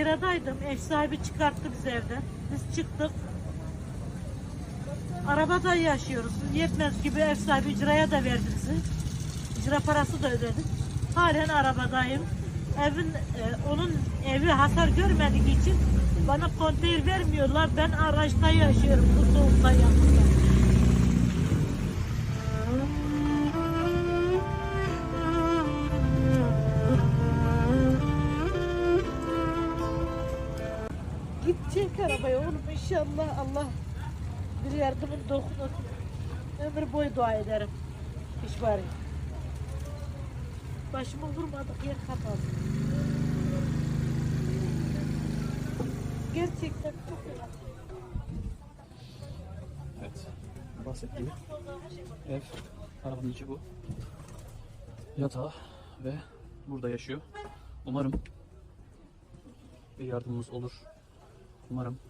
kiradaydım. Ev sahibi çıkarttı bizi evden. Biz çıktık. Arabada yaşıyoruz. Yetmez gibi ev sahibi icraya da verdi bizi. İcra parası da ödedik. Halen arabadayım. Evin e, onun evi hasar görmedik için bana konteyner vermiyorlar. Ben araçta yaşıyorum bu soğukta Gidecek arabaya oğlum inşallah Allah bir yardımın dokunur. Ömür boyu dua ederim. Hiç bari. Başımı vurmadık yer kapalı. Gerçekten çok. Evet. Bahsettiğim ev. Arabanın içi bu. Yatağı ve burada yaşıyor. Umarım bir yardımımız olur. Umarım